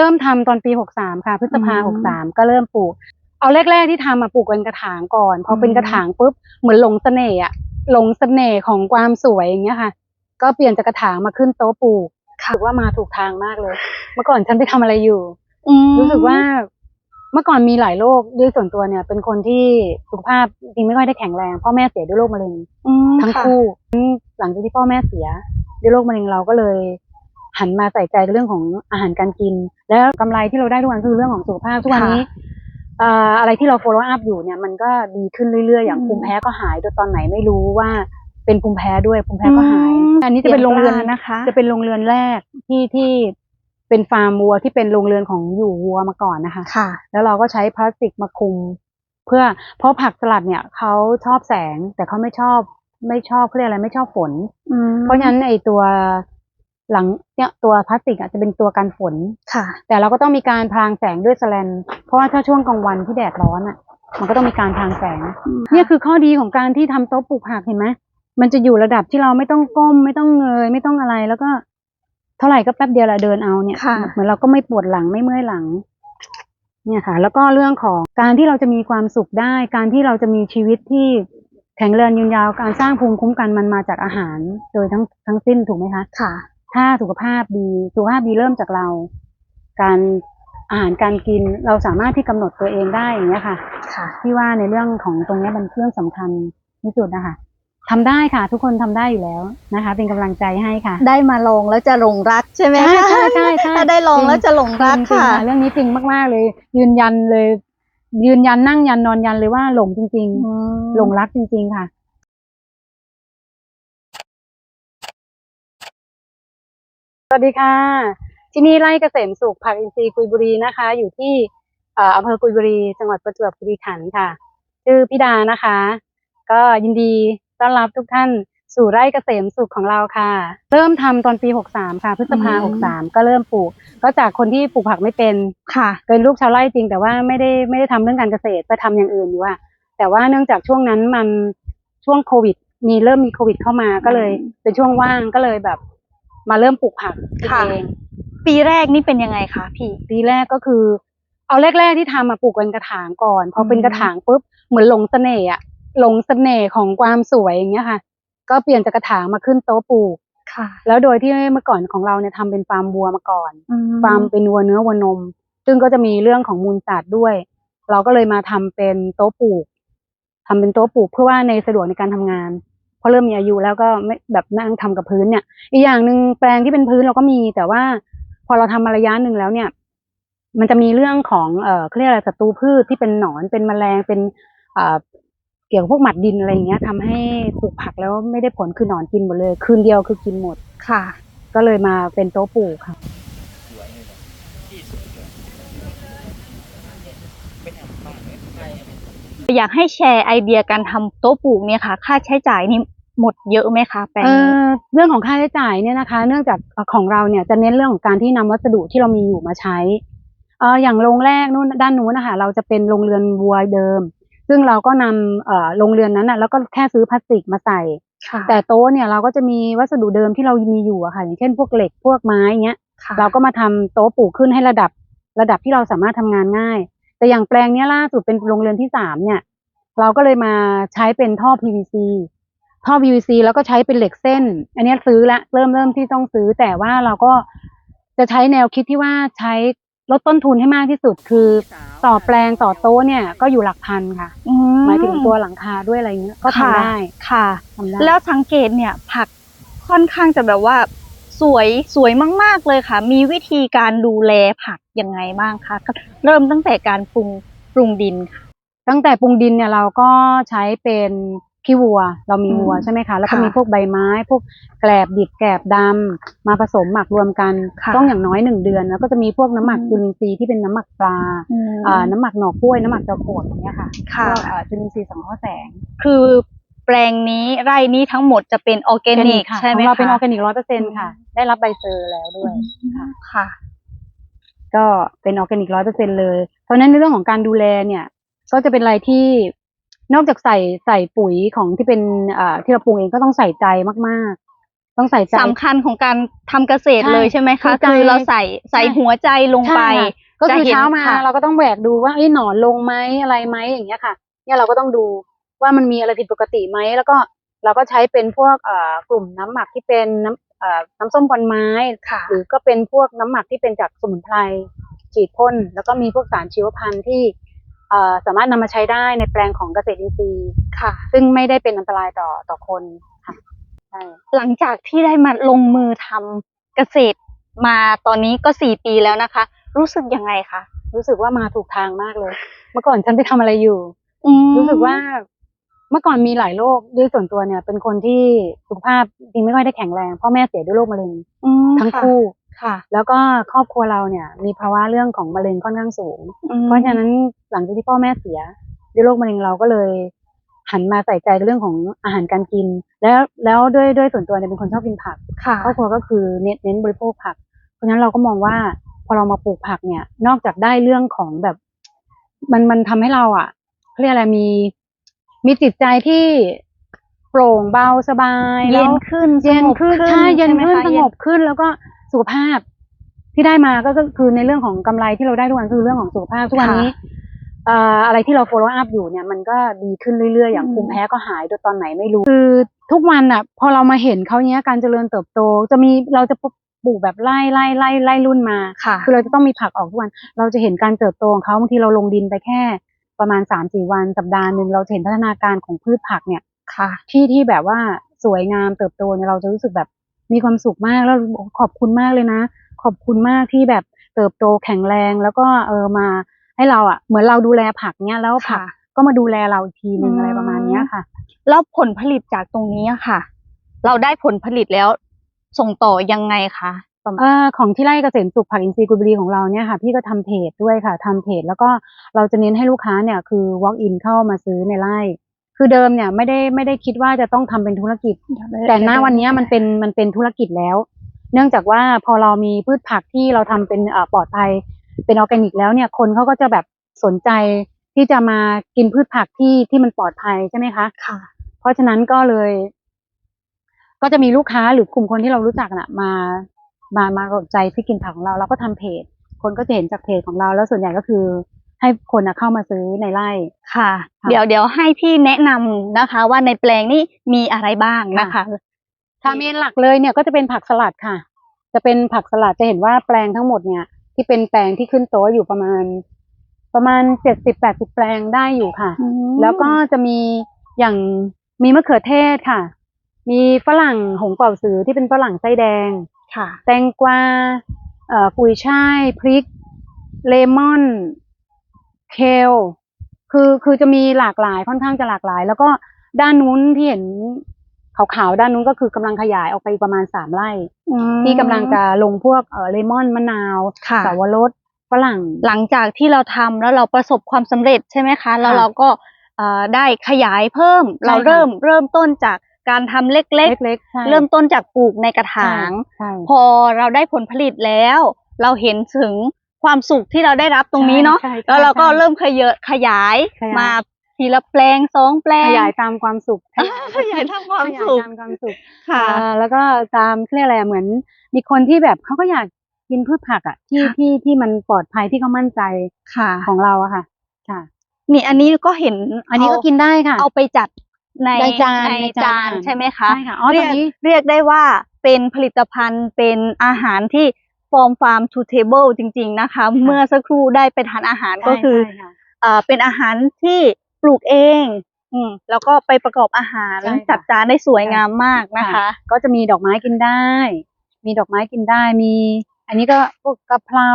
เริ่มทำตอนปีหกสามค่ะ พฤษภาอืหมกสามก็เริ่มปลูก เอาแรกๆที่ทำมาปลูกเป็นกระถางก่อนพอเป็นอืมกระถางปุ๊บเหมือนหลงเสน่ห์อะหลงเสน่ห์ของความสวยอย่างเงี้ยค่ะ ก็เปลี่ยนจากกระถางมาขึ้นโต๊ะปลูกรู้สึกว่ามาถูกทางมากเลย เมื่อก่อนฉันไปทำอะไรอยู่อืมรู้สึกว่าเมื่อก่อนมีหลายโรคด้วยส่วนตัวเนี่ย เป็นคนที่สุขภาพจริงไม่ค่อยได้แข็งแรงพ่อแม่เสียด้วยโรคมะเร็งอืมทั้งค่ะคู่หลังจากที่พ่อแม่เสียด้วยโรคมะเร็งเราก็เลย หันมาใส่ใจเรื่องของอาหารการกิน แล้วกำไรที่เราได้ทุกวันคือเรื่องของสุขภาพทุกวันนี้เอ่ออะไรที่เรา follow up อยู่เนี่ยมันก็ดีขึ้นเรื่อยๆ อย่างอืมภูมิแพ้ก็หายโดยตอนไหนไม่รู้ว่าเป็นภูมิแพ้ด้วยภูมิแพ้ก็หายอืมอันนี้จะเป็นโรงเรือนเสียงปลานะคะ จะเป็นโรงเรือนแรกที่ที่เป็นฟาร์มวัวที่เป็นโรงเรือนของอยู่วัวมาก่อนนะคะค่ะ แล้วเราก็ใช้พลาสติกมาคลุม เพื่อเพราะผักสลัดเนี่ยเขาชอบแสงแต่เขาไม่ชอบไม่ชอบเขาเรียกอะไรไม่ชอบฝนอืมเพราะฉะนั้นไอตัว หลังเนี่ยตัวพลาสติกอะจะเป็นตัวกันฝน ค่ะ แต่เราก็ต้องมีการพรางแสงด้วยแสแลน เพราะว่าถ้าช่วงกลางวันที่แดดร้อนอะ มันก็ต้องมีการพรางแสง เนี่ยคือข้อดีของการที่ทำโต๊ะปลูกผักเห็นไหมมันจะอยู่ระดับที่เราไม่ต้องก้มไม่ต้องเงยไม่ต้องอะไรแล้วก็ เท่าไหร่ก็แป๊บเดียวเราเดินเอาเนี่ยค่ะเหมือนเราก็ไม่ปวดหลังไม่เมื่อยหลัง เนี่ยค่ะ แล้วก็เรื่องของการที่เราจะมีความสุขได้ การที่เราจะมีชีวิตที่แข็งแรงยืนยาวการสร้างภูมิคุ้มกันมันมาจากอาหาร โดยทั้งทั้งสิ้นถูกไหมคะ ค่ะ ถ้าสุขภาพดีสุขภาพดีเริ่มจากเรา การอาหารการกินเราสามารถที่กำหนดตัวเองได้อย่างเงี้ยค่ะค่ะที่ว่าในเรื่องของตรงเนี้ยมันเรื่องสำคัญที่สุดนะคะทำได้ค่ะ ทุกคนทำได้อยู่แล้วนะคะ เป็นกำลังใจให้ค่ะ ได้มาลองแล้วจะหลงรักใช่ไหมใช่คะใช่ใช่ใช่ถ้าได้ลองแล้วจะหลงรักจริงๆค่ะ เรื่องนี้จริงมาก ๆ เลย ยืนยันเลย ยืนยันนั่งยันนอนยันเลยว่าหลงจริงอืมๆหลงรักจริง ๆ ค่ะ สวัสดีค่ะ ที่นี่ไร่เกษมสุขผักอินทรีย์กุยบุรีนะคะ อยู่ที่เอ่ออำเภอกุยบุรี จังหวัดประจวบคีรีขันธ์ค่ะ ชื่อพี่ดานะคะ ก็ยินดีต้อนรับทุกท่านสู่ไร่เกษมสุขของเราค่ะ เริ่มทำตอนปี 63 ค่ะพฤษภาอืม63 ก็เริ่มปลูก ก็จากคนที่ปลูกผักไม่เป็นค่ะ เป็นลูกชาวไร่จริง แต่ว่าไม่ได้ไม่ได้ทำเรื่องการเกษตรไปทำอย่างอื่นอยู่ว่า แต่ว่าเนื่องจากช่วงนั้นมันช่วงโควิด มีเริ่มมีโควิดเข้ามาก็เลยอืมเป็นช่วงว่างก็เลยแบบ มาเริ่มปลูกผักขึ้นค่ะ เองปีแรกนี่เป็นยังไงคะพี่ ปีแรกก็คือ เอาแรกๆที่ทำมาปลูกเป็นกระถางก่อนพอเป็นอืมกระถางปุ๊บเหมือนหลงเสน่ห์อะหลงเสน่ห์ของความสวยอย่างเงี้ยค่ะ ก็เปลี่ยนจากกระถางมาขึ้นโต๊ะปลูก ค่ะแล้วโดยที่เมื่อก่อนของเราเนี่ยทำเป็นฟาร์มวัวมาก่อน อืฟาร์มเป็นวัวเนื้อวัวนม ซึ่งก็จะมีเรื่องของมูลสัตว์ด้วย เราก็เลยมาทำเป็นโต๊ะปลูกทำเป็นโต๊ะปลูกเพื่อว่าในสะดวกในการทำงานเพราะเริ่มมีอายุแล้วก็ไม่แบบนั่งทำกับพื้นเนี่ย อีกอย่างหนึ่งแปลงที่เป็นพื้นเราก็มี แต่ว่าพอเราทำมาระยะหนึ่งแล้วเนี่ย มันจะมีเรื่องของเอ่อเขาเรียกอะไรศัตรูพืชที่เป็นหนอนเป็นแมลงเป็นเอ่อเกี่ยวกับพวกหมัดดินอะไรอย่างเงี้ยทำให้ปลูกผักแล้วไม่ได้ผลคือหนอนกินหมดเลย คืนเดียวคือกินหมดค่ะ ก็เลยมาเป็นโต๊ะปลูกค่ะ สวยเลยนะที่สวยเลยไม่ทำบ้านไม่ใช่ไม่ อยากให้แชร์ไอเดียการทำโต๊ะปลูกเนี่ยค่ะ ค่าใช้จ่ายนี่หมดเยอะไหมคะแปลงเอ่นี้อเรื่องของค่าใช้จ่ายเนี่ยนะคะ เนื่องจากเอ่อของเราเนี่ยจะเน้นเรื่องของการที่นำวัสดุที่เรามีอยู่มาใช้เอ่ออย่างโรงแรกนู่นด้านนู้นนะคะเราจะเป็นโรงเรือนวัวเดิม ซึ่งเราก็นำเอ่อโรงเรือนนั้นน่ะแล้วก็แค่ซื้อพลาสติกมาใส่ค่ะแต่โต๊ะเนี่ยเราก็จะมีวัสดุเดิมที่เรามีอยู่อะค่ะ อย่างเช่นพวกเหล็กพวกไม้เงี้ยค่ะเราก็มาทำโต๊ะปลูกขึ้นให้ระดับระดับที่เราสามารถทำงานง่าย แต่อย่างแปลงเนี้ยล่าสุดเป็นโรงเรือนที่สามเนี่ย เราก็เลยมาใช้เป็นท่อ PVC ท่อ PVC แล้วก็ใช้เป็นเหล็กเส้น อันเนี้ยซื้อละเริ่มเริ่มที่ต้องซื้อ แต่ว่าเราก็จะใช้แนวคิดที่ว่าใช้ลดต้นทุนให้มากที่สุดคือ ต่อแปลงต่อโต๊ะเนี่ยก็อยู่หลักพันค่ะอืหมายถึงตัวหลังคาด้วยอะไรเงี้ยก็ทำได้ค่ะทำได้แล้วสังเกตเนี่ยผักค่อนข้างจะแบบว่า สวยสวยมาก ๆ เลยค่ะ มีวิธีการดูแลผักยังไงบ้างคะเริ่มตั้งแต่การปรุงปรุงดินค่ะ ตั้งแต่ปรุงดินเนี่ยเราก็ใช้เป็นขี้วัว เรามีอืมวัวใช่ไหมคะ แล้วก็ค่ะมีพวกใบไม้ พวกแกลบดิบแกลบดำมาผสมหมักรวมกันค่ะต้องอย่างน้อยหนึ่งเดือน แล้วก็จะมีพวกน้ำหมักอืมจุลินทรีย์ที่เป็นน้ำหมักปลาอืมอ่าน้ำหมักหน่อกล้วย น้ำหมักตะโขดอย่างเงี้ยค่ะค่ะพวกอ่าจุลินทรีย์สังเคราะห์แสง คือแปลงนี้ไร่นี้ทั้งหมดจะเป็นออร์แกนิกค่ะใช่ไหมของคะเราเป็นออร์แกนิกร้อยเปอร์เซ็นอืมค่ะ ได้รับใบเซอร์แล้วด้วยค่ะค่ะ ก็เป็นออร์แกนิกร้อยเปอร์เซ็นเลย เพราะฉะนั้นในเรื่องของการดูแลเนี่ย ก็จะเป็นอะไรที่นอกจากใส่ใส่ปุ๋ยของที่เป็นอ่าที่เราปรุงเองก็ต้องใส่ใจมากต้องใส่ใจสำคัญของการทำเกษตรใช่เลยใช่ไหมคืคะอใจคือเราใส่ใส่ใช่หัวใจลงไปใช่ค่ะก็คือจะเห็นเช้ามาค่ะเราก็ต้องแหวกดูว่าเอ้ยหนอนลงไหมอะไรไหมอย่างเงี้ยค่ะ เนี่ยเราก็ต้องดู ว่ามันมีอะไรผิดปกติไหมแล้วก็เราก็ใช้เป็นพวกเอ่อกลุ่มน้ำหมักที่เป็นน้ำเอ่อน้ำส้มควันไม้ค่ะหรือก็เป็นพวกน้ำหมักที่เป็นจากสมุนไพรฉีดพ่นแล้วก็มีพวกสารชีวพันธุ์ที่เอ่อสามารถนำมาใช้ได้ในแปลงของเกษตรอินทรีย์ค่ะ ซึ่งไม่ได้เป็นอันตรายต่อต่อคนค่ะใช่หลังจากที่ได้มาลงมือทำเกษตรมาตอนนี้ก็สี่ปีแล้วนะคะ รู้สึกยังไงคะรู้สึกว่ามาถูกทางมากเลย เมื่อก่อนฉันไปทำอะไรอยู่อืมรู้สึกว่า เมื่อก่อนมีหลายโรคด้วยส่วนตัวเนี่ย เป็นคนที่สุขภาพจริงไม่ค่อยได้แข็งแรงพ่อแม่เสียด้วยโรคมะเร็งอืมทั้งคู่ค่ะ แล้วก็ครอบครัวเราเนี่ย มีภาวะเรื่องของมะเร็งค่อนข้างสูงอืมเพราะฉะนั้นหลังจากที่พ่อแม่เสียด้วยโรคมะเร็งเราก็เลย หันมาใส่ใจเรื่องของอาหารการกิน แล้วแล้วด้วยด้วยส่วนตัวเนี่ยเป็นคนชอบกินผักค่ะครอบครัวก็คือเน้นเน้นบริโภคผัก เพราะฉะนั้นเราก็มองว่าพอเรามาปลูกผักเนี่ย นอกจากได้เรื่องของแบบ มันมันทำให้เราอะเขาเรียกอะไรมี มีจิตใจที่โปร่งเบาสบายเย็แล้วนขึ้นเย็นขึ้นสงบใช่เย็นใช่ไหมขึ้นคะสงบขึ้นแล้วก็สุขภาพที่ได้มาก็ก็คือในเรื่องของกำไรที่เราได้ทุกวันคือเรื่องของสุขภาพทุกวันนี้เอ่ออะไรที่เรา follow up อยู่เนี่ย มันก็ดีขึ้นเรื่อยๆ อย่างภูมิแพ้ก็หายโดยตอนไหนไม่รู้ คือทุกวันอะ พอเรามาเห็นเขาเนี้ยการเจริญเติบโต จะมีเราจะปลูกแบบไล่ไล่ไล่ไล่รุ่นมาค่ะคือเราจะต้องมีผักออกทุกวัน เราจะเห็นการเติบโตของเขาบางทีเราลงดินไปแค่ ประมาณสามสี่วันสัปดาห์หนึ่งเราจะเห็นพัฒนาการของพืชผักเนี่ยค่ะ ที่ที่แบบว่าสวยงามเติบโตเนี่ยเราจะรู้สึกแบบมีความสุขมากแล้วขอบคุณมากเลยนะ ขอบคุณมากที่แบบเติบโตแข็งแรงแล้วก็เออมาให้เราอะ เหมือนเราดูแลผักเนี่ยแล้วผักค่ะก็มาดูแลเราอีกทีหนึ่งอืมอะไรประมาณเนี้ยค่ะ แล้วผลผลิตจากตรงนี้อะค่ะ เราได้ผลผลิตแล้วส่งต่อยังไงคะประมาณเอ่อของที่ไร่เกษมสุขผักอินทรีย์กุยบุรีของเราเนี่ยค่ะ พี่ก็ทำเพจด้วยค่ะทำเพจ แล้วก็เราจะเน้นให้ลูกค้าเนี่ยคือ walk in เข้ามาซื้อในไร่ คือเดิมเนี่ยไม่ได้ไม่ได้คิดว่าจะต้องทำเป็นธุรกิจ แต่ณวันเนี้ยมันเป็นมันเป็นธุรกิจแล้ว เนื่องจากว่าพอเรามีพืชผักที่เราทำเป็นเอ่อปลอดภัยเป็นออร์แกนิกแล้วเนี่ยคนเขาก็จะแบบสนใจที่จะมากินพืชผักที่ที่มันปลอดภัยใช่ไหมคะค่ะ เพราะฉะนั้นก็เลย ก็จะมีลูกค้าหรือกลุ่มคนที่เรารู้จักน่ะ มา มามาสนใจที่กินผักของเราเราก็ทำเพจ คนก็จะเห็นจากเพจของเรา แล้วส่วนใหญ่ก็คือให้คนน่ะเข้ามาซื้อในไร่ค่ะค่ะ เดี๋ยวเดี๋ยวให้พี่แนะนำนะคะ ว่าในแปลงนี้มีอะไรบ้างนะคะถ้าเมนหลักเลยเนี่ยก็จะเป็นผักสลัดค่ะ จะเป็นผักสลัดจะเห็นว่าแปลงทั้งหมดเนี่ย ที่เป็นแปลงที่ขึ้นโต๊ะอยู่ประมาณ ประมาณเจ็ดสิบแปดสิบแปลงได้อยู่ค่ะอืมแล้วก็จะมีอย่างมีมะเขือเทศค่ะ มีฝรั่งหงเป่าสือที่เป็นฝรั่งไส้แดง ค่ะ แตงกวาเอ่อกุยช่ายพริก เลมอน เคล คือคือจะมีหลากหลายค่อนข้างจะหลากหลาย แล้วก็ด้านนู้นที่เห็นขาวๆด้านนู้นก็คือกำลังขยายออกไปประมาณสามไร่ ที่กำลังจะลงพวกเอ่อเลมอนมะนาวค่ะสาวรสฝรั่งหลังจากที่เราทำแล้วเราประสบความสำเร็จใช่ไหมคะ แล้วเราก็เอ่อได้ขยายเพิ่มใช่เราค่ะเริ่มเริ่มต้นจาก การทำเล็ก เล็กๆใช่ ๆ เริ่มต้นจากปลูกในกระถาง ใช่ พอเราได้ผลผลิตแล้ว เราเห็นถึงความสุขที่เราได้รับตรงนี้เนาะใช่ใช่แล้วเราก็ใช่เริ่มขยายขยายขยาย มาทีละแปลงสองแปลงขยายตามความสุขขยายทำความขยายสุขตามความสุขค่ะ เอ่อแล้วก็ตามเขาเรียกอะไรอะเหมือน มีคนที่แบบเขาก็อยากกินพืชผักอะที่ค่ะ ที่ที่มันปลอดภัยที่เขามั่นใจค่ะ ของเราอะค่ะ ค่ะ นี่อันนี้ก็เห็นอันนี้ก็กินได้ค่ะ เอาไปจัด ในในจานในในจานจานใช่ไหมคะ ใช่ค่ะอ๋อเรีตยอกนนี้ เรียกได้ว่าเป็นผลิตภัณฑ์เป็นอาหารที่ from farm to table จริง ๆ นะคะ เมื่อสักครู่ได้ไปทานอาหารก็คือใช่ะ เอ่อเป็นอาหารที่ปลูกเอง อืมแล้วก็ไปประกอบอาหารใช่ค่ะ จัดจานได้สวยงามมากนะคะ ก็จะมีดอกไม้กินได้ มีดอกไม้กินได้ มี อันนี้ก็พวกกะเพรา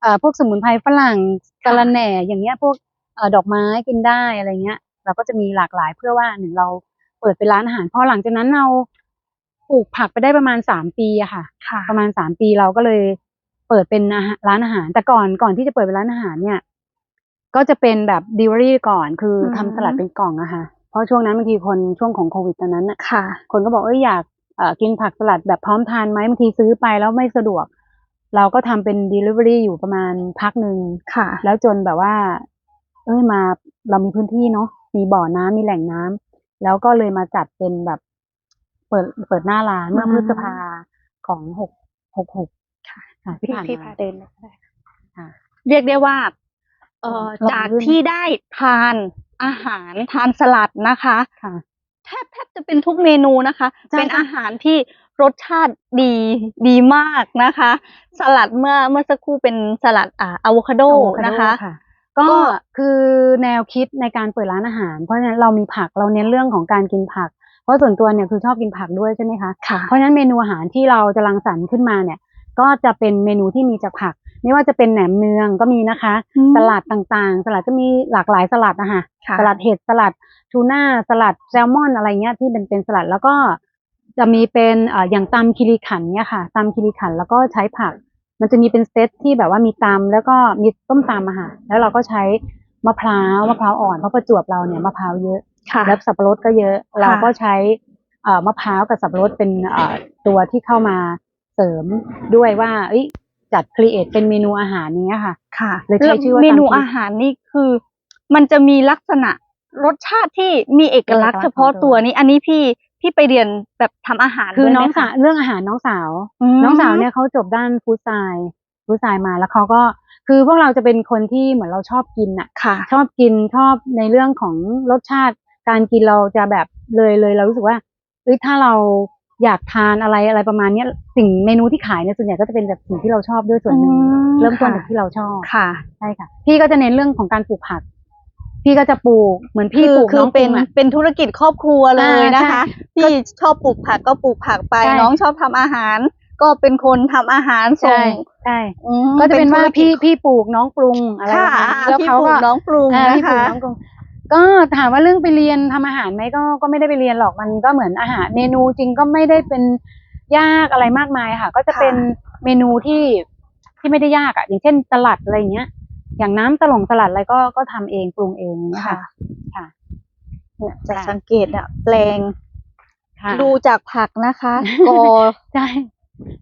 เอ่อพวกสมุนไพรฝรั่งสะระแหน่ อย่างเงี้ย พวกเอ่อดอกไม้กินได้อะไรเงี้ย เราก็จะมีหลากหลายเพื่อว่าหนึ่งเราเปิดเป็นร้านอาหารพอหลังจากนั้นเราปลูกผักไปได้ประมาณสามปีอะค่ะค่ะประมาณสามปีเราก็เลยเปิดเป็นอาหารร้านอาหาร แต่ก่อนก่อนที่จะเปิดเป็นร้านอาหารเนี่ย ก็จะเป็นแบบดิวอรี่ก่อนคืออมทำสลัดเป็นกล่องอะค่ะเพราะช่วงนั้นบางทีคนช่วงของโควิดตอนนั้นอะค่ะคนก็บอกเอ้ยอยากเอ่อกินผักสลัดแบบพร้อมทานไหมบางทีซื้อไปแล้วไม่สะดวก เราก็ทำเป็น Delivery อยู่ประมาณพักหนึ่งค่ะแล้วจนแบบว่า เอ้ยมาเรามีพื้นที่เนาะ มีบ่อน้ำมีแหล่งน้ำแล้วก็เลยมาจัดเป็นแบบเปิดเปิดหน้าร้านเมื่ออืมพฤษภาของหกหกหกค่ะค่ะที่พี่ผ่านพี่มาพาเดินเลยก็ได้ค่ะเรียกได้ว่าเอ่อลองจากขึ้นที่ได้ทานอาหารทานสลัดนะคะค่ะแทบแทบจะเป็นทุกเมนูนะคะใช่เป็นค่ะอาหารที่รสชาติดีดีมากนะคะ สลัดเมื่อเมื่อสักครู่เป็นสลัดอ่าอะโวคาโดอะโวาโดนะคะ ก็ก็คือแนวคิดในการเปิดร้านอาหาร เพราะฉะนั้นเรามีผักเราเน้นเรื่องของการกินผัก เพราะส่วนตัวเนี่ยคือชอบกินผักด้วยใช่ไหมคะค่ะเพราะฉะนั้นเมนูอาหารที่เราจะรังสรรค์ขึ้นมาเนี่ย ก็จะเป็นเมนูที่มีจากผัก ไม่ว่าจะเป็นแหนมเนืองก็มีนะคะอืมสลัดต่างๆ สลัดก็มีหลากหลายสลัดนะคะค่ะสลัดเห็ดสลัดทูน่าสลัดแซลมอนอะไรเงี้ยที่เป็นเป็นสลัดแล้วก็จะมีเป็นเอ่ออย่างตำคิริขันเนี่ยค่ะตำคิริขันแล้วก็ใช้ผัก มันจะมีเป็นเซตที่แบบว่ามีตำแล้วก็มีต้มตำอะค่ะแล้วเราก็ใช้มะพร้าวมะพร้าวอ่อนเพราะประจวบเราเนี่ยมะพร้าวเยอะค่ะแล้วสับปะรดก็เยอะค่ะเราก็ใช้เอ่อมะพร้าวกับสับปะรดเป็นเอ่อตัวที่เข้ามาเสริมด้วยว่าเอ้ยจัดครีเอทเป็นเมนูอาหารเนี้ยค่ะ ค่ะเลยใช้ชื่อว่าเมนูตำพริกอาหารนี่คือ มันจะมีลักษณะรสชาติที่มีเอกลักษณ์เอกลักษณ์เฉพาะของตัตัววนี้ อันนี้พี่ พี่ไปเรียนแบบทำอาหารคือด้วยไหมน้องสาคะวเรื่องอาหารน้องสาวมน้องสาวเนี่ยเขาจบด้านฟู้ดไซน์ฟู้ดไซน์มาแล้วเขาก็คือพวกเราจะเป็นคนที่เหมือนเราชอบกินอะค่ะชอบกินชอบในเรื่องของรสชาติ การกินเราจะแบบเลยเลยเรารู้สึกว่าเอ้ยถ้าเราอยากทานอะไรอะไรประมาณเนี้ยสิ่งเมนูที่ขายเนี่ยส่วนใหญ่ก็จะเป็นแบบสิ่งที่เราชอบด้วยส่วนหนึ่งอืมเริ่มต้นค่ะจากที่เราชอบค่ะใช่ค่ะ พี่ก็จะเน้นเรื่องของการปลูกผัก พี่ก็จะปลูกเหมือนพี่คือปลูกคืน้อองเป็นปลูกอะ เป็นธุรกิจครอบครัวเลยอ่านะคะ ใช่พี่ชอบปลูกผักก็ปลูกผักไป ใช่ น้องชอบทำอาหาร ก็เป็นคนทำอาหารส่ใช่งใช่อืมก็จะเป็นว่าธุรกิพี่จพี่ปลูกน้องปรุงอะไรค่ะประมาณนี้แล้วพี่เขาปลูก็ กน้องปรุงอ่านะพี่ปลูกคะน้องปรุงก็ถามว่าเรื่องไปเรียนทำอาหารไหมก็ก็ไม่ได้ไปเรียนหรอกมันก็เหมือนอาหารเมนูจริงก็ไม่ได้เป็นยากอะไรมากมายค่ะ ก็จะเป็นเมนูที่ที่ไม่ได้ยากอะอย่างเช่นสลัดอะไรอย่างเงี้ย อย่างน้ำตะหลงสลัดอะไรก็ก็ทำเองปรุงเองอย่างเงี้ยค่ะค่ะ ค่ะ เนี่ยจะค่ะสังเกตอะแปลง ค่ะดูจากผักนะคะก็ใช่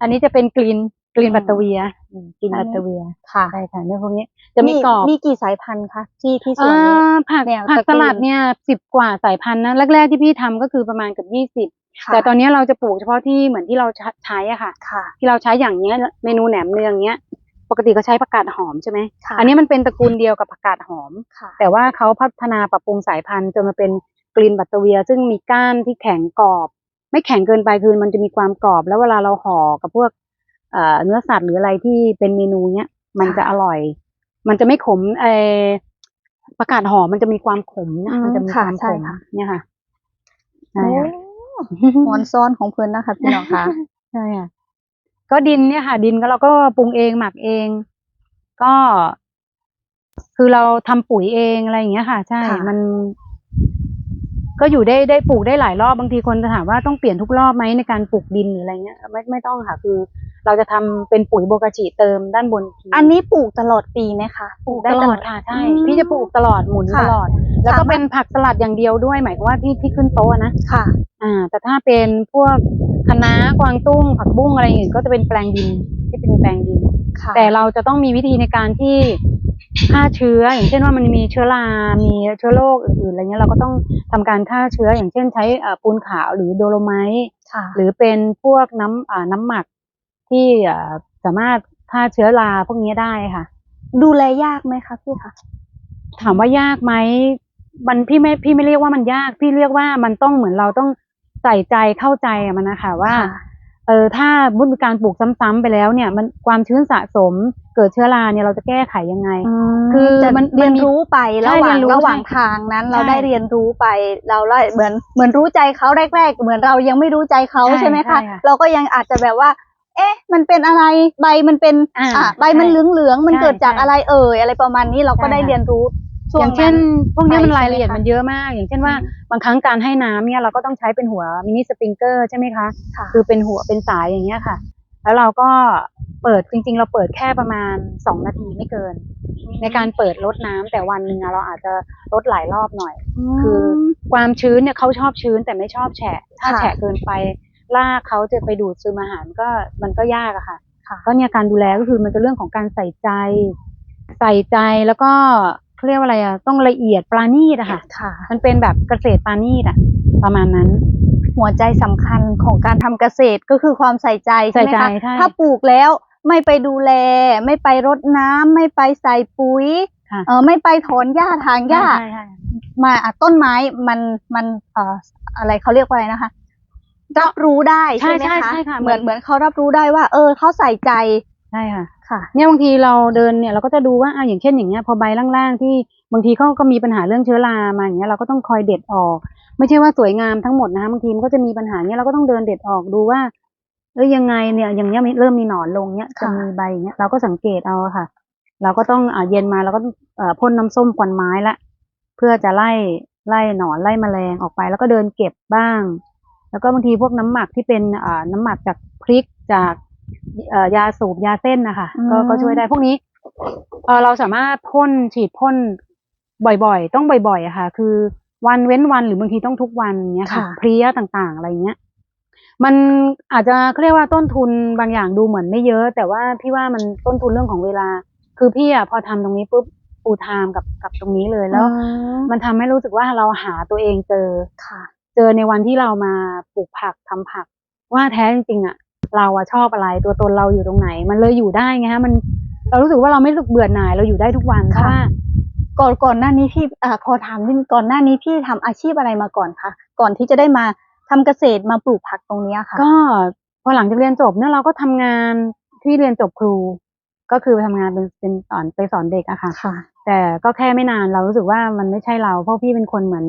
อันนี้จะเป็นกรีนกรีนอืมบัตเตอร์เวียอืมกรีนอันนี้ บัตเตอร์เวียค่ะ ใช่ค่ะเนี่ยพวกนี้จะมีกรอบมีกี่สายพันธุ์คะที่ที่สวนนี้ อ่าผักแนวผักตระกูสลลัดเนี่ยสิบกว่าสายพันธุ์นะแรกๆที่พี่ทำก็คือประมาณเกือบยี่สิบค่ะแต่ตอนนี้เราจะปลูกเฉพาะที่เหมือนที่เราใช้ใช้อะค่ะ ค่ะ ที่เราใช้อย่างเนี้ยเมนูแหนมเนืองเนี้ย ปกติเขาใช้ผักกาดหอมใช่ไหมค่ะอันนี้มันเป็นตระกูลเดียวกับผักกาดหอมค่ะแต่ว่าเขาพัฒนาปรับปรุงสายพันธุ์จนมาเป็นกรีนบัตเตอร์เวีย ซึ่งมีก้านที่แข็งกรอบ ไม่แข็งเกินไปคือมันจะมีความกรอบ แล้วเวลาเราห่อกับพวกเอ่อเนื้อสัตว์หรืออะไรที่เป็นเมนูเนี้ยมันจะอร่อย มันจะไม่ขมเออประกาศหอมมันจะมีความขมนะอืมมันจะมีความค่ะใช่ขมค่ะเนี่ยค่ะโอ้ใช่ค่ะมอนซ้อนของเพื่อนนะคะพี่น้องคะใช่ค่ะ ก็ดินเนี่ยค่ะ ดินก็เราก็ปรุงเองหมักเอง ก็ คือเราทำปุ๋ยเองอะไรอย่างเงี้ยค่ะ ใช่ค่ะมัน ก็อยู่ได้ได้ปลูกได้หลายรอบบางทีคนจะถามว่าต้องเปลี่ยนทุกรอบไหมในการปลูกดินหรืออะไรเงี้ยไม่ไม่ต้องค่ะ คือ เราจะทำเป็นปุ๋ยโบกาจิเติมด้านบนทีอันนี้ปลูกตลอดปีไหมคะปลูกได้ตตลลออดดค่ะใช่อืมพี่จะปลูกตลอดหมุนค่ะตลอด แล้วก็สามารถเป็นผักสลัดอย่างเดียวด้วยหมายความว่าที่ที่ขึ้นโต๊ะนะค่ะ อ่า แต่ถ้าเป็นพวกคะน้ากวางตุ้ง ผักบุ้งอะไรอย่างอื่นก็จะเป็นแปลงดินที่เป็นแปลงดินค่ะแต่เราจะต้องมีวิธีในการที่ฆ่าเชื้อ อย่างเช่นว่ามันมีเชื้อรา มีเชื้อโรคอื่นๆอะไรเงี้ยเราก็ต้องทำการฆ่าเชื้ออย่างเช่นใช้เอ่อปูนขาวหรือโดโลไมต์ค่ะหรือเป็นพวกน้ำอ่าน้ำหมัก ที่เอ่อสามารถฆ่าเชื้อราพวกนี้ได้ค่ะ ดูแลยากไหมคะพี่คะถามว่ายากไหมมันพี่ไม่พี่ไม่เรียกว่ามันยาก พี่เรียกว่ามันต้องเหมือนเราต้องใส่ใจเข้าใจอะมันนะคะว่า เออถ้าบุญการปลูกซ้ำๆไปแล้วเนี่ย มันความชื้นสะสมเกิดเชื้อราเนี่ยเราจะแก้ไขยังไง คือจะมันเรียนมันมีรู้ไปใช่ระหว่างเรียนรู้ระหว่างใช่ทางนั้น เราใช่ได้เรียนรู้ไปเราได้เหมือนเหมือนรู้ใจเขาแรก ๆ เหมือนเรายังไม่รู้ใจเขาใช่ใช่ไหมใช่คะค่ะเราก็ยังอาจจะแบบว่า เอ๊ะ มันเป็นอะไรใบมันเป็นอ่าอะใบมันใช่เหลืองๆมันใช่เกิดจากใช่อะไรเอ่ยอะไรประมาณนี้เราก็ใช่ ได้ค่ะเรียนรู้ช่วองย่างเช่นั้นนพวกนี้มันไปรายละเอียดใช่ไหมคะมันเยอะมาก อย่างเช่นว่าอืมบางครั้งการให้น้ำเนี่ยเราก็ต้องใช้เป็นหัวมินิสปริงเกอร์ใช่ไหมคะ ค่ะคือเป็นหัวเป็นสายอย่างเงี้ยค่ะ แล้วเราก็เปิดจริง ๆ เราเปิดแค่ประมาณสองนาทีไม่เกิน ในการเปิดลดน้ำแต่วันหนึ่งอะเราอาจจะลดหลายรอบหน่อย คือความชื้นเนี่ยเขาชอบชื้นแต่ไม่ชอบแฉะ ถ้าค่ะ แฉะเกินไป รากเขาจะไปดูดซึมอาหารก็มันก็ยากอะค่ะค่ะก็เนี่ยการดูแลก็คือมันจะเรื่องของการใส่ใจ ใส่ใจแล้วก็เขาเรียกว่าอะไรอะต้องละเอียดปราณีตอะค่ะค่ะมันเป็นแบบเกษตรปราณีตอะประมาณนั้น หัวใจสำคัญของการทำเกษตรก็คือความใส่ใจใช่ไหมใส่คะใจใช่ถ้าปลูกแล้วไม่ไปดูแล ไม่ไปรดน้ำไม่ไปใส่ปุ๋ยค่ะเออไม่ไปถอนหญ้าทางหญ้าใช่ใช่มาอะต้นไม้มันมันเอ่ออะไรเขาเรียกว่าอะไรนะคะ รับรู้ได้ใช่ใช่ไหมใช่คะใช่ค่ะเหมือนเหมือนเขารับรู้ได้ว่า เออเขาใส่ใจใช่ค่ะค่ะ เนี่ยบางทีเราเดินเนี่ยเราก็จะดูว่าอะอย่างเช่นอย่างเงี้ยพอใบล่างๆที่บางทีเขาก็มีปัญหาเรื่องเชื้อรามาอย่างเงี้ยเราก็ต้องคอยเด็ดออก ไม่ใช่ว่าสวยงามทั้งหมดนะคะบางทีมันก็จะมีปัญหาเนี้ยเราก็ต้องเดินเด็ดออกดูว่าเอ้ยยังไงเนี่ยอย่างเงี้ยมีเริ่มมีหนอนลงเนี้ยจะค่ะมีใบอย่างเงี้ยเราก็สังเกตเอาอะค่ะ เราก็ต้องอ่าเย็นมาเราก็ต้องเอ่อพ่นน้ำส้มควันไม้ละเพื่อจะไล่ไล่หนอนไล่แมลงออกไป แล้วก็เดินเก็บบ้าง แล้วก็บางทีพวกน้ำหมักที่เป็นอ่าน้ำหมักจากพริกจากเอ่อยาสูบยาเส้นนะคะอืมก็ก็ช่วยได้พวกนี้เออเราสามารถพ่นฉีดพ่นบ่อยๆ ต้องบ่อยๆอะค่ะ คือวันเว้นวันหรือบางทีต้องทุกวันเนี้ยค่ะค่ะเพลี้ยต่างๆ อะไรเงี้ยมันอาจจะเขาเรียกว่าต้นทุนบางอย่างดูเหมือนไม่เยอะ แต่ว่าพี่ว่ามันต้นทุนเรื่องของเวลา คือพี่อะพอทำตรงนี้ปุ๊บปูทามกับกับตรงนี้เลยแล้วอืมมันทำให้รู้สึกว่าเราหาตัวเองเจอค่ะ เจอในวันที่เรามาปลูกผักทำผัก ว่าแท้จริงๆอะเราอะชอบอะไรตัวตนเราอยู่ตรงไหน มันเลยอยู่ได้ไงฮะมันเรารู้สึกว่าเราไม่รู้สึกเบื่อหน่ายเราอยู่ได้ทุกวันเพราะค่ะว่าก่อนก่อนหน้านี้พี่อ่าขอถามนิดนึงก่อนหน้านี้พี่ทำอาชีพอะไรมาก่อนคะก่อนที่จะได้มาทำเกษตรมาปลูกผักตรงเนี้ยค่ะ ก็พอหลังจากเรียนจบเนี่ยเราก็ทำงานที่เรียนจบครู ก็คือไปทำงานเป็นเป็นสอนไปสอนเด็กอะค่ะค่ะ แต่ก็แค่ไม่นานเรารู้สึกว่ามันไม่ใช่เรา เพราะพี่เป็นคนเหมือน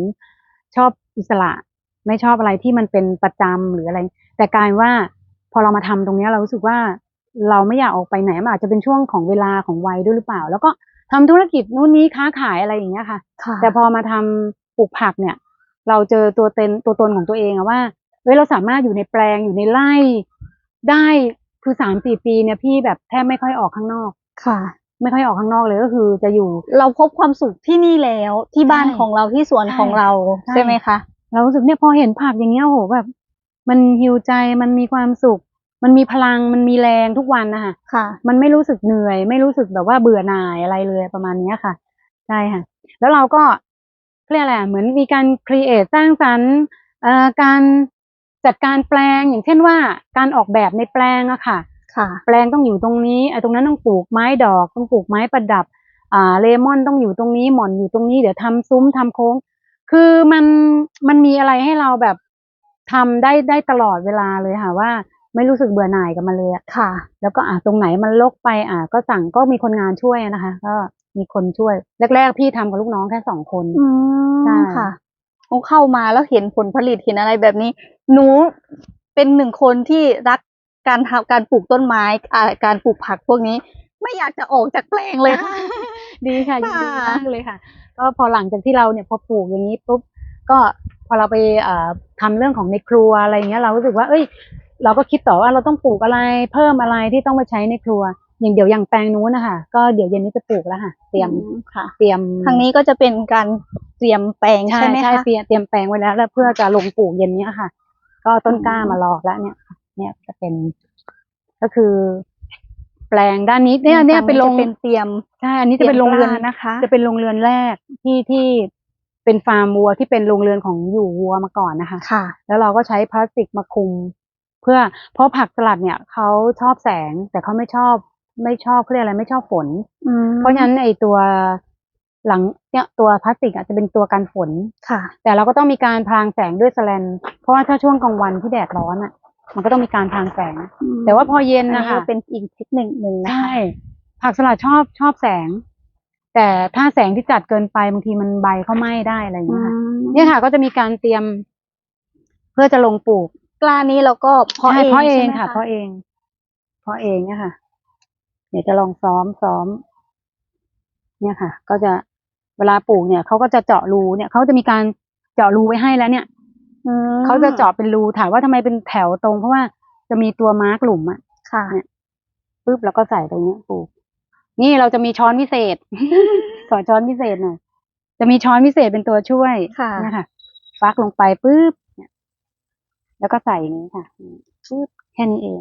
ชอบอิสระ ไม่ชอบอะไรที่มันเป็นประจำหรืออะไร แต่กลายว่าพอเรามาทำตรงเนี้ยเรารู้สึกว่าเราไม่อยากออกไปไหนมันอาจจะเป็นช่วงของเวลาของวัยด้วยหรือเปล่า แล้วก็ทำธุรกิจนู่นนี้ค้าขายอะไรอย่างเงี้ยค่ะค่ะแต่พอมาทำปลูกผักเนี่ย เราเจอตัวเตนตัวตนของตัวเองอะว่าเฮ้ยเราสามารถอยู่ในแปลงอยู่ในไร่ได้คือสามสี่ปีเนี่ยพี่แบบแทบไม่ค่อยออกข้างนอกค่ะ ไม่ค่อยออกข้างนอกเลยก็คือจะอยู่ เราพบความสุขที่นี่แล้วที่บ้านใช่ของเราที่สวนใช่ของเราใช่ใช่ไหมคะ เรารู้สึกเนี่ยพอเห็นผักอย่างเงี้ยโหแบบ มันฮิวใจมันมีความสุข มันมีพลังมันมีแรงทุกวันนะคะค่ะ มันไม่รู้สึกเหนื่อย ไม่รู้สึกแบบว่าเบื่อหน่ายอะไรเลยประมาณเนี้ยค่ะใช่ค่ะ แล้วเราก็เรียกอะไรอะเหมือนมีการครีเอทสร้างสรรค์เอ่อการจัดการแปลงอย่างเช่นว่า การออกแบบในแปลงอะค่ะค่ะแปลงต้องอยู่ตรงนี้ไอ้ตรงนั้นต้องปลูกไม้ดอกต้องปลูกไม้ประดับ อ่าเลมอนต้องอยู่ตรงนี้หม่อนอยู่ตรงนี้เดี๋ยวทำซุ้มทำโค้ง คือมันมันมีอะไรให้เราแบบทำได้ได้ตลอดเวลาเลยค่ะ ว่าไม่รู้สึกเบื่อหน่ายกับมันเลยอะค่ะ แล้วก็อ่าตรงไหนมันลกไป อ่าก็สั่งก็มีคนงานช่วยนะคะ ก็มีคนช่วย แรก ๆ พี่ทำกับลูกน้องแค่สองคน อืใช่มค่ะคงเข้ามาแล้วเห็นผลผลิตเห็นอะไรแบบนี้ หนูเป็นหนึ่งคนที่รักการทำการปลูกต้นไม้อ่าการปลูกผักพวกนี้ ไม่อยากจะออกจากแปลงเลยค่ะ ดีค่ะยินดีค่ะมากเลยค่ะ ก็พอหลังจากที่เราเนี่ยพอปลูกอย่างนี้ปุ๊บก็พอเราไปเอ่อทำเรื่องของในครัวอะไรเงี้ยเรารู้สึกว่า เอ้ย เราก็คิดต่อว่าเราต้องปลูกอะไร เพิ่มอะไรที่ต้องไปใช้ในครัว อย่างเดี๋ยวอย่างแปลงนู้นนะคะก็เดี๋ยวเย็นนี้จะปลูกแล้วค่ะ เตรียมอืค่ะ เตรียมทางนี้ก็จะเป็นการเตรียมแปลงใช่ใช่ไหมใช่คะเตรียมเตรียมแปลงไว้แล้วแล้วเพื่อจะลงปลูกเย็นนี้ค่ะ ก็ต้นกล้ามารอแล้วเนี่ย เนี่ยจะเป็นก็คือ แปลงด้านนี้เนี่ยเนี่ยเป็นโรงจะเป็นเตรียมใช่อันนี้จะเป็นโรงเรือนตยมปลานะคะ จะเป็นโรงเรือนแรกที่ที่เป็นฟาร์มวัวที่เป็นโรงเรือนของอยู่วัวมาก่อนนะคะค่ะ แล้วเราก็ใช้พลาสติกมาคลุม เพื่อเพราะผักสลัดเนี่ยเขาชอบแสงแต่เขาไม่ชอบไม่ชอบเขาเรียกอะไรไม่ชอบฝนอืมเพราะฉะนั้นไอตัวหลังเนี่ยตัวพลาสติกอะจะเป็นตัวกันฝนค่ะ แต่เราก็ต้องมีการพรางแสงด้วยแสแลนเพราะว่าถ้าช่วงกลางวันที่แดดร้อนอะ มันก็ต้องมีการพรางแสง แต่ว่าพอเย็นอันนะนี้คะก็เป็นอีกเทคนิคหนึ่งนะคะใช่ผักสลัดชอบชอบแสง แต่ถ้าแสงที่จัดเกินไปบางทีมันใบเขาไหม้ได้อะไรอย่างอืเงี้ยค่ะมเนี่ยค่ะก็จะมีการเตรียม เพื่อจะลงปลูกกล้านี้เราก็เพาะใช่เองเพราะเองใช่ไหมค่ะเพราะเองเพราะเองเนี่ยค่ะ เดี๋ยวจะลองซ้อมซ้อม เนี่ยค่ะ ก็จะเวลาปลูกเนี่ยเขาก็จะเจาะรูเนี่ยเขาจะมีการเจาะรูไว้ให้แล้วเนี่ยอืม เขาจะเจาะเป็นรูถามว่าทำไมเป็นแถวตรง เพราะว่าจะมีตัวมาร์กหลุมอะค่ะปุ๊บแล้วก็ใส่ตรงเนี้ยปลูก นี่เราจะมีช้อนพิเศษขอช้อนพิเศษหน่อยจะมีช้อนพิเศษเป็นตัวช่วยค่ะเนี่ยค่ะฟักลงไปปุ๊บเนี่ยแล้วก็ใส่อย่างนี้ค่ะปุ๊บแค่นี้เอง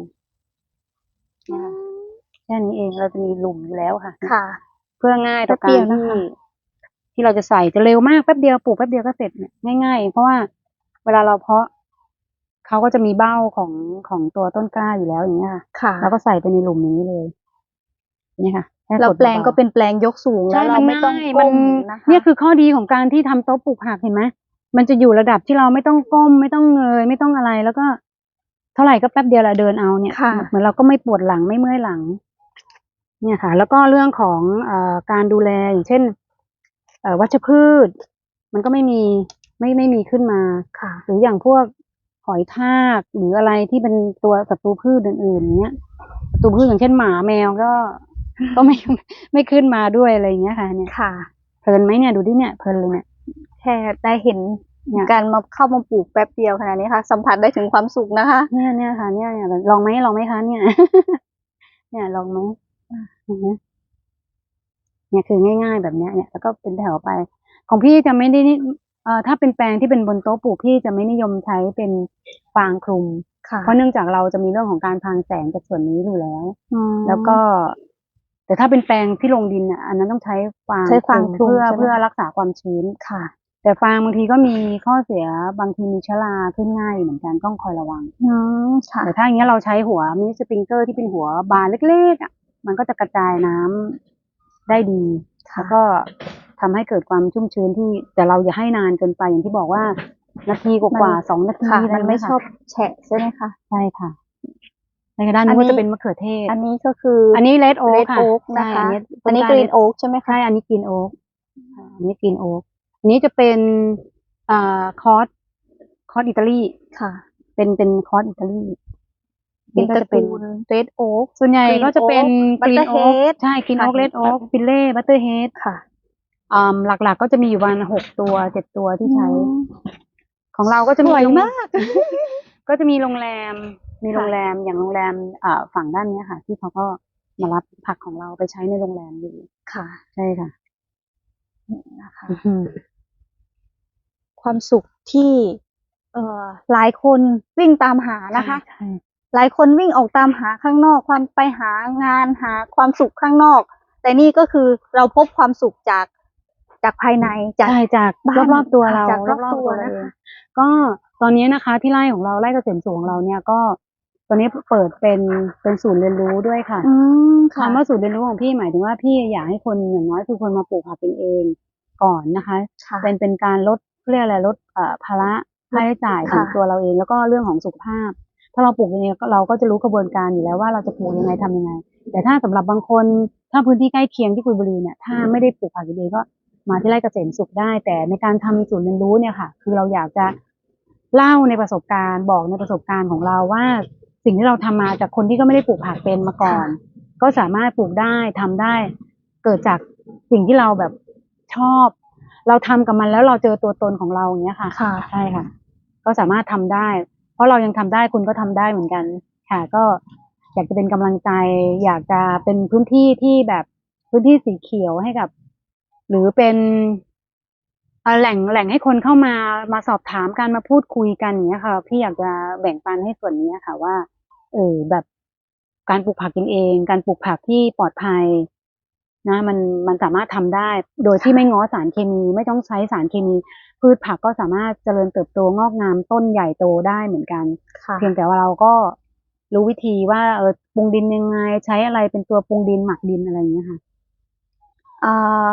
เนี่ยค่ะแค่นี้เองเราจะมีหลุมอยู่แล้วค่ะ ค่ะ เพื่อง่ายต่อแป๊บเดีกายวรนะที่คะที่เราจะใส่จะเร็วมากแป๊บเดียวปลูกแป๊บเดียวก็เสร็จเนี่ยง่ายๆเพราะว่า เวลาเราเพาะเขาก็จะมีเบ้าของของตัวต้นกล้าอยู่แล้วอย่างเงี้ยค่ะค่ะแล้วก็ใส่ไปในหลุมนี้เลยนี่ค่ะค่แล้วกดแปลงบาๆก็เป็นแปลงยกสูงแล้ใช่วเรามันไม่ต้องง่ายก้มันมนะคะเนี่ยคือข้อดีของการที่ทำโต๊ะปลูกผักเห็นไหมมันจะอยู่ระดับที่เราไม่ต้องก้ม ไม่ต้องเงย ไม่ต้องอะไร แล้วก็ เท่าไหร่ก็แป๊บเดียวเราเดินเอาเนี่ยค่ะเหมือนเราก็ไม่ปวดหลังไม่เมื่อยหลัง เนี่ยค่ะ แล้วก็เรื่องของเอ่อการดูแลอย่างเช่นเอ่อวัชพืช มันก็ไม่มี ไม่ไม่มีขึ้นมาค่ะ หรืออย่างพวกหอยทากหรืออะไรที่เป็นตัวศัตรูพืชอื่นๆเนี้ยศัตรูพืชอย่างเช่นหมาแมวก็ก็ไม่ไม่ขึ้นมาด้วยอะไรอย่างเงี้ยค่ะ เนี่ยค่ะเพลินไหมเนี่ยดูดิเนี่ยเพลินเลยเนี่ยแค่ได้เห็นเนี่ยการมาเข้ามาปลูกแป๊บเดียวขนาดนี้ค่ะ สัมผัสได้ถึงความสุขนะคะ เนี่ยเนี่ยค่ะเนี่ยเนี่ยลองไหมลองไหมคะเนี่ย เนี่ยลองไหมอือฮึเนี่ยคือง่าย ๆ แบบเนี้ยเนี่ยแล้วก็เป็นแถวไป ของพี่จะไม่ได้นิ เอ่อถ้าเป็นแปลงที่เป็นบนโต๊ะปลูกพี่จะไม่นิยมใช้เป็นฟางคลุม ค่ะเพราะเนื่องจากเราจะมีเรื่องของการพรางแสงจากส่วนนี้อยู่แล้ว อืม แล้วก็ แต่ถ้าเป็นแปลงที่ลงดินอะอันนั้นต้องใช้ฟางใช้ฟางคลุมเพื่อคลุมใช่ไหม เพื่อรักษาความชื้น ค่ะ แต่ฟางบางทีก็มีข้อเสียบางทีมีชะลาขึ้นง่ายเหมือนกันต้องคอยระวัง อืมค่ะ แต่ถ้าอย่างเงี้ยเราใช้หัวมินิสปริงเกอร์ที่เป็นหัวบานเล็กๆอะมันก็จะกระจายน้ำได้ดี ค่ะ แล้วก็ ทำให้เกิดความชุ่มชื้นที่แต่เราอย่าให้นานเกินไปอย่างที่บอกว่า นาทีกว่าๆสองนาทีค่ะอะไรมันไม่เงี้ยชอบแฉะใช่ไหมคะใช่ค่ะในด้านอันี้นนนี้ก็จะเป็นมะเขือเทศ อันนี้ก็คือ อันนี้เลดโอ๊เรกดค่ะโอ๊กนะใช่คะอันนี้อันนี้ต้กรีนล้าโอ๊กใช่ไหมคะใช่อันนี้กรีนโอ๊กอันนี้กรีนโอ๊กอันนี้จะเป็นอ่าคอสคอสอิตาลีค่ะ เป็นเป็นคอสอิตาลีเป็นก็ตระจะเป็นกูลเรดโอ๊กส่วนใหญ่ Green ก็จะเป็น Oak กรีนโอ๊ก Butterhead ใช่กรีนโอ๊กค่ะเลดโอ๊กฟิลเล่บัตเตอร์เฮดค่ะ อ่าหลักๆก็จะมีอยู่ประมาณหกตัวเจ็ดตัวที่ใช้อืมของเราก็จะมีสวยโรงมาก ก็จะมีโรงแรม มีค่ะโรงแรมอย่างโรงแรมอ่าฝั่งด้านเนี้ยค่ะ ที่เขาก็มารับผักของเราไปใช้ในโรงแรมอยู่ค่ะ ใช่ค่ะนะคะอือหือความสุขที่ เอ่อหลายคนวิ่งตามหานะคะใช่หลายคนวิ่งออกตามหาข้างนอก ความไปหางานหาความสุขข้างนอก แต่นี่ก็คือเราพบความสุขจาก จากภายในจากใช่จากบ้านรอบๆตัวเราจากรอบๆๆตัวเรานะคะเองก็ตอนนี้นะคะที่ไร่ของเราไร่เกษมสูงของเราเนี่ยก็ตอนนี้เปิดเป็นเป็นศูนย์เรียนรู้ด้วยค่ะอืมค่ะคำว่าศูนย์เรียนรู้ของพี่หมายถึงว่าพี่อยากให้คนอย่างน้อยคือคนมาปลูกผักเป็นเองก่อนนะคะค่ะเป็นเป็นการลดเรียกอะไรลดเอ่อภาระค่าใช้จ่ายของค่ะตัวเราเองแล้วก็เรื่องของสุขภาพ ถ้าเราปลูกเองเราก็จะรู้กระบวนการอยู่แล้วว่าเราจะปลูกยังไงทำยังไง แต่ถ้าสำหรับบางคนถ้าพื้นที่ใกล้เคียงที่กุยบุรีเนี่ยถ้าไม่ได้ปลูกผักเองก็ มาที่ไร่เกษมสุขได้ แต่ในการทำศูนย์เรียนรู้เนี่ยค่ะ คือเราอยากจะเล่าในประสบการณ์ บอกในประสบการณ์ของเราว่า สิ่งที่เราทำมาจากคนที่ก็ไม่ได้ปลูกผักเป็นมาก่อน ก็สามารถปลูกได้ทำได้ เกิดจากสิ่งที่เราแบบชอบ เราทำกับมันแล้วเราเจอตัวตนของเราอย่างเงี้ยค่ะค่ะใช่ค่ะ ก็สามารถทำได้ เพราะเรายังทำได้คุณก็ทำได้เหมือนกัน ค่ะ ก็อยากจะเป็นกำลังใจ อยากจะเป็นพื้นที่ที่แบบพื้นที่สีเขียวให้กับ หรือเป็นเอ่อแหล่งแหล่งให้คนเข้ามามาสอบถามกันมาพูดคุยกันอย่างเงี้ยค่ะ พี่อยากจะแบ่งปันให้ส่วนนี้ค่ะว่า เออแบบการปลูกผักกินเอง การปลูกผักที่ปลอดภัย นะ มันมันสามารถทำได้ โดยที่ไม่ง้อสารเคมี ไม่ต้องใช้สารเคมี พืชผักก็สามารถเจริญเติบโตงอกงามต้นใหญ่โตได้เหมือนกันค่ะเพียงแต่ว่าเราก็รู้วิธีว่าเออปรุงดินยังไง ใช้อะไรเป็นตัวปรุงดินหมักดินอะไรอย่างเงี้ยค่ะอ่า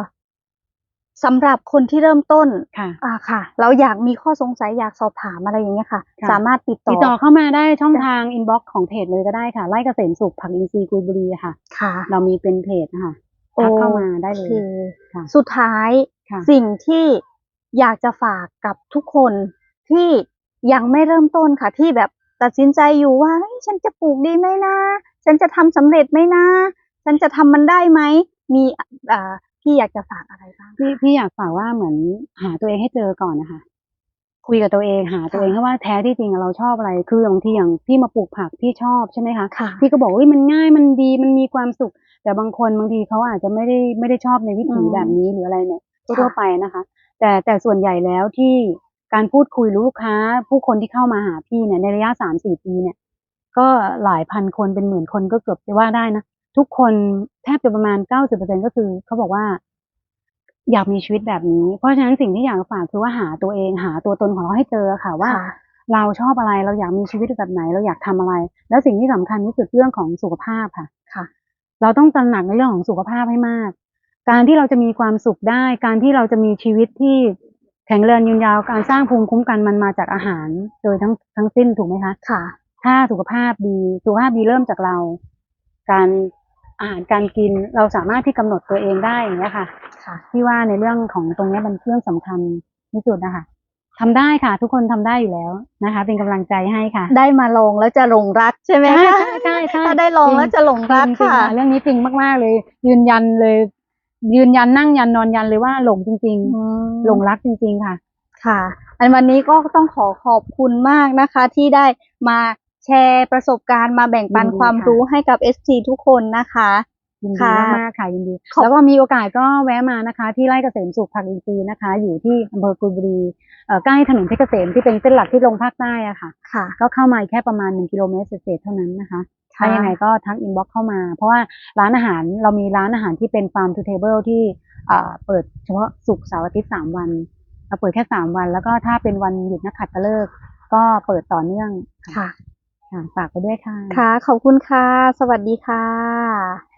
สำหรับคนที่เริ่มต้นค่ะ อ่าค่ะ เราอยากมีข้อสงสัยอยากสอบถามอะไรอย่างเงี้ยค่ะ ค่ะ สามารถติดต่อติดต่อเข้ามาได้ช่องทางอินบ็อกซ์ของเพจเลยก็ได้ค่ะไล่เกษมสุขผักอินทรีย์กุยบุรีค่ะ ค่ะ เรามีเป็นเพจนะคะทักเข้ามาได้เลยคือค่ะสุดท้ายค่ะ สิ่งที่อยากจะฝากกับทุกคนที่ยังไม่เริ่มต้นค่ะ ที่แบบตัดสินใจอยู่ว่าเฮ้ยฉันจะปลูกดีไหมนะ ฉันจะทำสำเร็จไหมนะ ฉันจะทำมันได้ไหมมีอ่า พี่อยากจะฝากอะไรบ้างพี่พี่อยากฝากว่าเหมือนหาตัวเองให้เจอก่อนนะคะ คุยกับตัวเองหาตัวเองค่ะให้ว่าแท้ที่จริงเราชอบอะไร คือบางทีอย่างพี่มาปลูกผักพี่ชอบใช่ไหมคะค่ะพี่ก็บอกว่าเฮ้ยมันง่ายมันดีมันมีความสุข แต่บางคนบางทีเขาอาจจะไม่ได้ไม่ได้ชอบในวิถีอืมแบบนี้หรืออะไรเนี่ยค่ะทั่วๆไปนะคะ แต่แต่ส่วนใหญ่แล้วที่การพูดคุยลูกค้า ผู้คนที่เข้ามาหาพี่เนี่ยในระยะสามสี่ปีเนี่ย ก็หลายพันคนเป็นหมื่นคนก็เกือบจะว่าได้นะ ทุกคนแทบจะประมาณเก้าสิบเปอร์เซ็นก็คือเขาบอกว่าอยากมีชีวิตแบบนี้ เพราะฉะนั้นสิ่งที่อยากจะฝากคือว่าหาตัวเองหาตัวตนของเราให้เจอค่ะว่าค่ะเราชอบอะไรเราอยากมีชีวิตแบบไหน เราอยากทำอะไร แล้วสิ่งที่สำคัญที่สุดเรื่องของสุขภาพค่ะค่ะ เราต้องตระหนักในเรื่องของสุขภาพให้มาก การที่เราจะมีความสุขได้ การที่เราจะมีชีวิตที่แข็งแรงยืนยาวการสร้างภูมิคุ้มกันมันมาจากอาหาร โดยทั้งทั้งสิ้นถูกไหมคะค่ะ ถ้าสุขภาพดีสุขภาพดีเริ่มจากเรา การ อาหารการกินเราสามารถที่กำหนดตัวเองได้อย่างนี้ยค่ะค่ะที่ว่าในเรื่องของตรงเนี้ยมันเรื่องสำคัญที่สุดนะคะทำได้ค่ะ ทุกคนทำได้อยู่แล้วนะคะ เป็นกำลังใจให้ค่ะ ได้มาลองแล้วจะหลงรักใช่ไหมใช่คะใช่ใช่ใช่ถ้าได้ลองแล้วจะหลงรักจริงๆค่ะ เรื่องนี้จริงมากๆเลย ยืนยันเลย ยืนยันนั่งยันนอนยันเลยว่าหลงจริงอืมๆหลงรักจริง ๆ ค่ะ ค่ะ อันวันนี้ก็ต้องขอขอบคุณมากนะคะ ที่ได้มา แชร์ประสบการณ์มาแบ่งปันยินดีความค่ะรู้ให้กับ ST ทุกคนนะคะยินดีค่ะมากๆค่ะยินดีขอบแล้วก็มีโอกาสก็แวะมานะคะ ที่ไร่เกษมสุขผักอินทรีย์นะคะ อยู่ที่อำเภอกุยบุรีเอ่อใกล้ถนนเพชรเกษมที่เป็นเส้นหลักที่ลงภาคใต้อะค่ะค่ะก็เข้ามาแค่ประมาณหนึ่งกิโลเมตรเศษๆเท่านั้นนะคะค่ะถ้ายังไงก็ทักอินบ็อกเข้ามา เพราะว่าร้านอาหารเรามีร้านอาหารที่เป็นฟาร์มทูเทเบิลที่เอ่อเปิดเฉพาะศุกร์เสาร์อาทิตย์สามวันเราเปิดแค่สามวัน แล้วก็ถ้าเป็นวันหยุดนักขัตฤกษ์ก็เปิดต่อเนื่องค่ะค่ะ ฝากไปด้วยค่ะ ค่ะ ขอบคุณค่ะ สวัสดีค่ะ